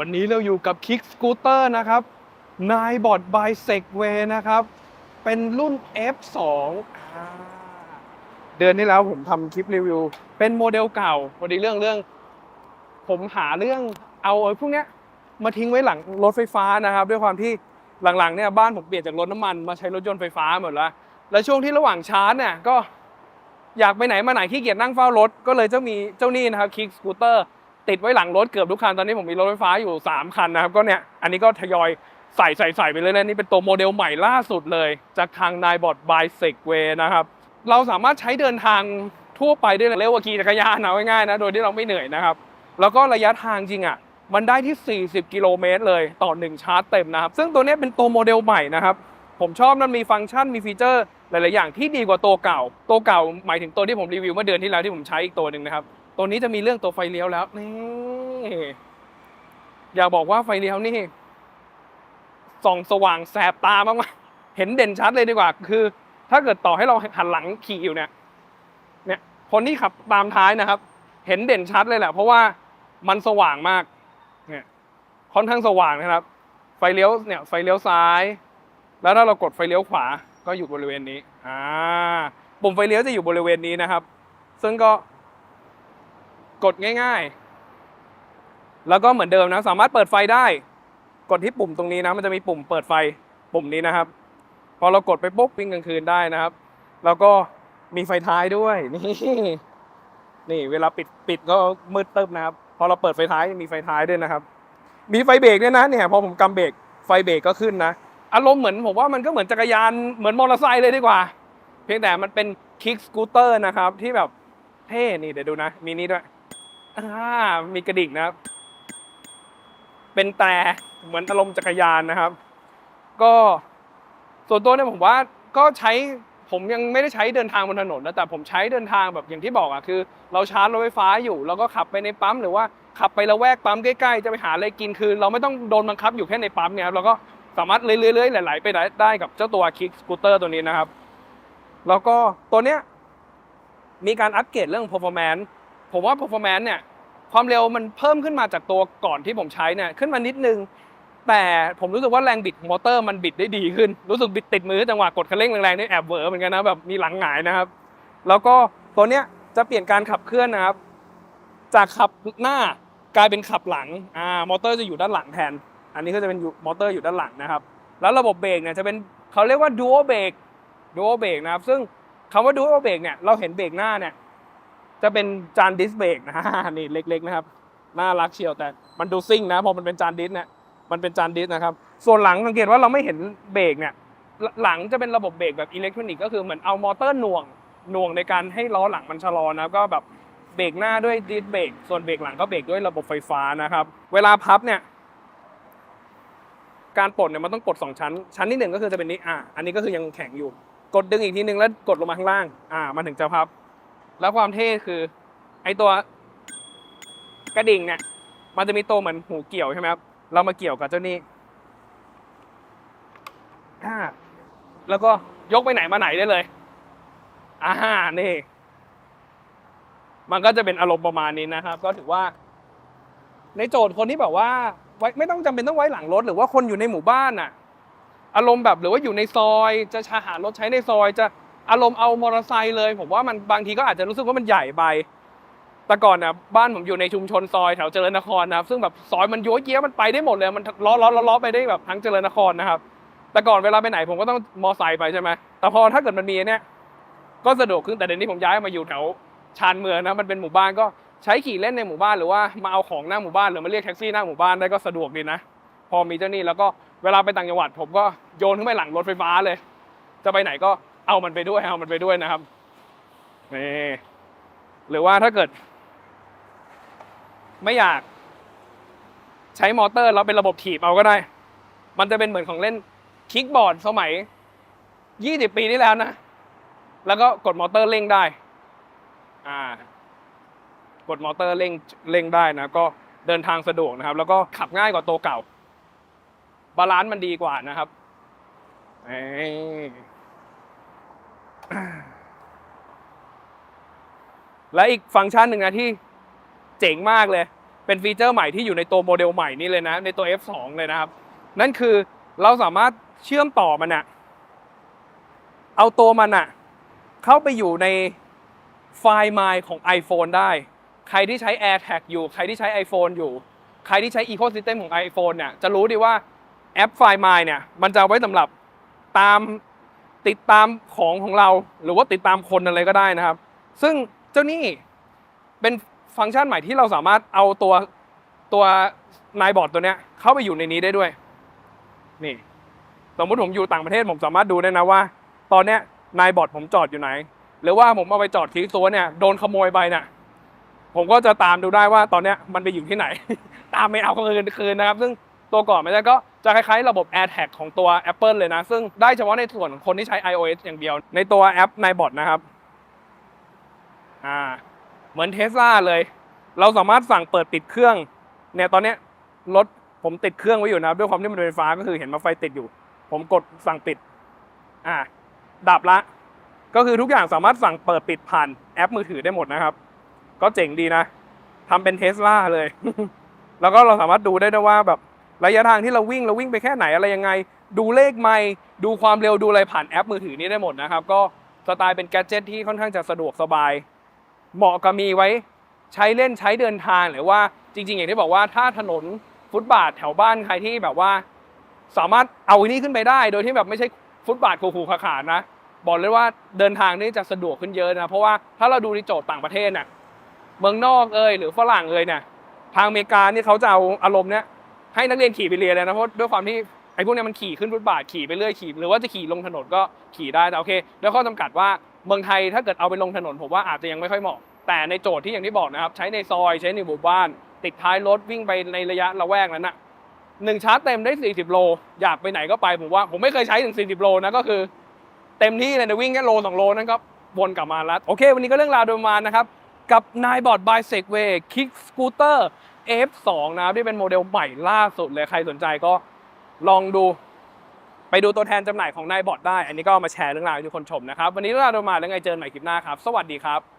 วันนี้เราอยู่กับ Kick Scooter นะครับนายบอดบายเซกเวนะครับ เป็นรุ่น F2 เดือนที่แล้วผมทำคลิปรีวิว เป็นโมเดลเก่าพอดีเรื่องเรื่อง ผมหาเรื่องเอาไอ้พวกเนี้ยมาทิ้งไว้หลังรถไฟฟ้านะครับ ด้วยความที่หลังๆเนี่ยบ้านผมเปลี่ยนจากรถน้ำมันมาใช้รถยนต์ไฟฟ้าหมดแล้ว แล้วช่วงที่ระหว่างชาร์จเนี่ยก็อยากไปไหนมาไหนขี้เกียจนั่งเฝ้ารถ ก็เลยจะมีเจ้านี่นะครับคิกสกูตเตอร์ ติดไว้หลังรถเกือบทุกคัน ตอนนี้ผมมีรถไฟฟ้าอยู่ 3 คันนะครับ ก็เนี่ย อันนี้ก็ทยอยใส่ใส่ใส่ไปเลยนะนี่เป็นตัวโมเดลใหม่ล่าสุดเลย จากทางนายบอดบายเซกเวนะครับ เราสามารถใช้เดินทางทั่วไปได้เลยเร็วกว่าขี่จักรยานเอาง่ายๆนะ โดยที่เราไม่เหนื่อยนะครับ แล้วก็ระยะทางจริงอะ มันได้ที่ 40 กิโลเมตรเลยต่อ 1 ชาร์จเต็มนะครับ ซึ่งตัวนี้เป็นตัวโมเดลใหม่นะครับ ผมชอบมันมีฟังก์ชันมีฟีเจอร์หลาย ๆ อย่างที่ดีกว่าตัวเก่า ตัวเก่าหมายถึงตัวที่ผมรีวิวเมื่อเดือนที่แล้วที่ผมใช้อีกตัวหนึ่งนะครับ ตัวนี้จะมีเรื่องตัวไฟเลี้ยวแล้วนี่อยากบอกว่าไฟเลี้ยวนี่ส่องสว่างแสบตามากๆเห็นเด่นชัดเลยดีกว่า คือ ถ้าเกิดต่อให้เราหันหลังขี่อยู่เนี่ย เนี่ย คนที่ขับตามท้ายนะครับ เห็นเด่นชัดเลยแหละ เพราะว่ามันสว่างมาก เนี่ยค่อนข้างสว่างนะครับ ไฟเลี้ยวเนี่ย ไฟเลี้ยวซ้าย แล้วถ้าเรากดไฟเลี้ยวขวาก็อยู่บริเวณนี้ อ่า ปุ่มไฟเลี้ยวจะอยู่บริเวณนี้นะครับ ซึ่งก็ กดง่ายๆ แล้วก็เหมือนเดิมนะ สามารถเปิดไฟได้ กดที่ปุ่มตรงนี้นะ มันจะมีปุ่มเปิดไฟปุ่มนี้นะครับ พอเรากดไปปุ๊บวิ่งกลางคืนได้นะครับ แล้วก็มีไฟท้ายด้วยนี่นี่เวลาปิดปิดก็มืดตึ๊บนะครับ พอเราเปิดไฟท้ายมีไฟท้ายด้วยนะครับ มีไฟเบรกด้วยนะเนี่ยพอผมกำเบรกไฟเบรกก็ขึ้นนะอารมณ์เหมือนผมว่ามันก็เหมือนจักรยานเหมือนมอเตอร์ไซค์เลยดีกว่า เพียงแต่มันเป็นคิกสกูตเตอร์นะครับที่แบบเท่นี่เดี๋ยวดูนะมีนี่ด้วย อ่ามีกระดิ่งนะครับ เป็นแต่เหมือนอารมณ์จักรยานนะครับ ก็ส่วนตัวเนี่ยผมว่าก็ใช้ผมยังไม่ได้ใช้เดินทางบนถนนนะแต่ผมใช้เดินทางแบบอย่างที่บอกอะคือ เราชาร์จรถไฟฟ้าอยู่ แล้วก็ขับไปในปั๊มหรือว่าขับไปละแวกปั๊มใกล้ๆจะไปหาอะไรกินคือ เราไม่ต้องโดนบังคับอยู่แค่ในปั๊มเนี่ยครับเราก็สามารถเลื่อยๆไหลๆไปได้กับเจ้าตัวคิกสกูตเตอร์ตัวนี้นะครับ แล้วก็ตัวเนี้ยมีการอัปเกรดเรื่อง performance ผมว่า performance เนี่ยความเร็วมันเพิ่มขึ้นมาจากตัวก่อนที่ผมใช้เนี่ยขึ้นมานิดนึง แต่ผมรู้สึกว่าแรงบิดมอเตอร์มันบิดได้ดีขึ้น รู้สึกบิดติดมือจังหวะกดคันเร่งแรงๆนี่แอบเวอเหมือนกันนะแบบมีหลังหงายนะครับ แล้วก็ตัวเนี้ยจะเปลี่ยนการขับเคลื่อนนะครับ จากขับหน้ากลายเป็นขับหลังอ่ามอเตอร์จะอยู่ด้านหลังแทน อันนี้ก็จะเป็นมอเตอร์อยู่ด้านหลังนะครับ แล้วระบบเบรกเนี่ยจะเป็นเขาเรียกว่าดูโอเบรกดูโอเบรกนะครับ ซึ่งคำว่าดูโอเบรกเนี่ยเราเห็นเบรกหน้าเนี่ย จะเป็นจานดิสเบรกนะนี่เล็ก ๆ นะครับ น่ารักเชียวแต่มันดูซิ่งนะพอมันเป็นจานดิสเนี่ยมันเป็นจานดิสนะครับ ส่วนหลังสังเกตว่าเราไม่เห็นเบรกเนี่ยหลังจะเป็นระบบเบรกแบบอิเล็กทรอนิกส์ก็คือเหมือนเอามอเตอร์หน่วงหน่วงในการให้ล้อหลังมันชะลอนะก็แบบเบรกหน้าด้วยดิสเบรกส่วนเบรกหลังก็เบรกด้วยระบบไฟฟ้านะครับ เวลาพับเนี่ย การปลดเนี่ยมันต้องกดสองชั้น ชั้นที่หนึ่งก็คือจะเป็นนี้อ่าอันนี้ก็คือยังแข็งอยู่ กดดึงอีกทีนึงแล้วกดลงมาข้างล่าง อ่า มันถึงจะพับ แล้วความเท่คือ ไอตัวกระดิ่งเนี่ย มันจะมีตัวเหมือนหูเกี่ยวใช่ไหมครับ เรามาเกี่ยวกับเจ้านี้อ่าแล้วก็ยกไปไหนมาไหนได้เลยอ่านี่ มันก็จะเป็นอารมณ์ประมาณนี้นะครับ ก็ถือว่า ในโจทย์คนที่แบบว่าไว้ไม่ต้องจำเป็นต้องไว้หลังรถ หรือว่าคนอยู่ในหมู่บ้านน่ะ อารมณ์แบบหรือว่าอยู่ในซอย จะชาหารถใช้ในซอยจะ อารมณ์เอามอเตอร์ไซค์เลย ผมว่ามันบางทีก็อาจจะรู้สึกว่ามันใหญ่ไปแต่ก่อนนะบ้านผมอยู่ในชุมชนซอยแถวเจริญนครนะครับซึ่งแบบซอยมันโยเยะมันไปได้หมดเลยมันล้อล้อล้อล้อไปได้แบบทั้งเจริญนครนะครับ แต่ก่อนเวลาไปไหนผมก็ต้องมอไซค์ไปใช่ไหมแต่พอถ้าเกิดมันมีเนี่ยก็สะดวกขึ้นแต่เดี๋ยวนี้ผมย้ายมาอยู่แถวชานเมืองนะมันเป็นหมู่บ้านก็ใช้ขี่เล่นในหมู่บ้านหรือว่ามาเอาของหน้าหมู่บ้านหรือมาเรียกแท็กซี่หน้าหมู่บ้านได้ก็สะดวกดีนะ พอมีเจ้านี่แล้วก็เวลาไปต่างจังหวัด ผมก็โยนขึ้นไปหลังรถไฟฟ้าเลย จะไปไหนก็ เอามันไปด้วยเอามันไปด้วยนะครับนี่หรือว่าถ้าเกิด ไม่อยากใช้มอเตอร์แล้วเป็นระบบถีบเอาก็ได้ มันจะเป็นเหมือนของเล่นคิกบอร์ดสมัย 20 ปีที่แล้วนะ แล้วก็กดมอเตอร์เร่งได้ อ่า กดมอเตอร์เร่งเร่งได้นะ ก็เดินทางสะดวกนะครับ แล้วก็ขับง่ายกว่าตัวเก่า บาลานซ์มันดีกว่านะครับเอ และอีกฟังก์ชันหนึ่งนะที่เจ๋งมากเลย เป็นฟีเจอร์ใหม่ที่อยู่ในตัวโมเดลใหม่นี่เลยนะ ในตัว F2 เลยนะครับ นั่นคือเราสามารถเชื่อมต่อมันอะเอาตัวมันอะเข้าไปอยู่ในไฟล์ My ของ iPhone ได้ ใครที่ใช้ AirTag อยู่ ใครที่ใช้ iPhone อยู่ ใครที่ใช้ Ecosystem ของ iPhone เนี่ย จะรู้ดีว่าแอปไฟล์ My เนี่ย มันจะเอาไว้สำหรับตาม ติดตามของของเรา หรือว่าติดตามคนอะไรก็ได้นะครับ ซึ่งเจ้านี่เป็นฟังก์ชันใหม่ที่เราสามารถเอาตัวตัวนายบอร์ดตัวเนี้ยเข้าไปอยู่ในนี้ได้ด้วย นี่สมมติผมอยู่ต่างประเทศผมสามารถดูได้นะว่า ตอนเนี้ยนายบอร์ดผมจอดอยู่ไหน หรือว่าผมเอาไปจอดที่ซัวเนี่ยโดนขโมยไปเนี่ยผมก็จะตามดูได้ว่าตอนเนี้ยมันไปอยู่ที่ไหน ตามไม่เอาคืนคืนนะครับ ซึ่งตัวก่อนไม่ได้ก็ จะคล้ายๆ ระบบ AirTag ของตัว Apple เลยนะ ซึ่งได้เฉพาะในส่วนของคนที่ใช้ iOS อย่างเดียว ในตัวแอปนายบอร์ดนะครับอ่าเหมือนเทสลาเลย เราสามารถสั่งเปิดปิดเครื่องเนี่ยตอนนี้รถผมติดเครื่องไว้อยู่นะด้วยความที่มันเป็นไฟฟ้าก็คือเห็นมาไฟติดอยู่ ผมกดสั่งปิดอ่าดับละ ก็คือทุกอย่างสามารถสั่งเปิดปิดผ่านแอปมือถือได้หมดนะครับ ก็เจ๋งดีนะทำเป็นเทสลาเลย แล้วก็เราสามารถดูได้ด้วยว่าแบบ ระยะทางที่เราวิ่งเราวิ่งไปแค่ไหนอะไรยังไง ดูเลขไม่ดูความเร็วดูอะไรผ่านแอปมือถือนี้ได้หมดนะครับ ก็สไตล์เป็นแกดเจิตที่ค่อนข้างจะสะดวกสบาย เหมาะกับมีไว้ใช้เล่นใช้เดินทางหรือว่าจริง ๆ อย่างที่บอกว่าถ้าถนนฟุตบาทแถวบ้านใครที่แบบว่า สามารถเอาอันนี้ขึ้นไปได้ โดยที่แบบไม่ใช่ฟุตบาทคูๆขาๆนะบอกเลยว่าเดินทางนี่จะสะดวกขึ้นเยอะนะเพราะว่าถ้าเราดูในโจทย์ต่างประเทศน่ะเมืองนอกเอยหรือฝรั่งเอยเนี่ยทางอเมริกานี่เขาจะเอาอารมณ์เนี้ย ให้นักเรียนขี่ไปเรียนเลยนะเพราะด้วยความที่ไอ้พวกนี้มันขี่ขึ้นฟุตบาทขี่ไปเรื่อยขี่หรือว่าจะขี่ลงถนนก็ขี่ได้แต่โอเค แล้วข้อจำกัดว่าเมืองไทยถ้าเกิดเอาไปลงถนนผมว่าอาจจะยังไม่ค่อยเหมาะ แต่ในโจทย์ที่อย่างที่บอกนะครับ ใช้ในซอยใช้ในหมู่บ้าน ติดท้ายรถวิ่งไปในระยะละแวกนั้นน่ะหนึ่งชาร์จเต็มได้ 40 โล อยากไปไหนก็ไปผมว่าผมไม่เคยใช้ถึง 40 โลนะก็คือ เต็มที่เลยนะวิ่งแค่โลสองโลนั่นก็วนกลับมาแล้วโอเค วันนี้ก็เรื่องราวโดยประมาณนะครับกับนายบอร์ด by Segway Kick Scooter F2 นะครับที่เป็นโมเดลใหม่ล่าสุดเลยใครสนใจก็ลองดู ไปดูตัวแทนจำหน่ายของนายบอดได้ อันนี้ก็มาแชร์เรื่องราวให้ทุกคนชมนะครับ วันนี้เรื่องราโดยมาแล้วไงเจอกันใหม่คลิปหน้าครับ สวัสดีครับ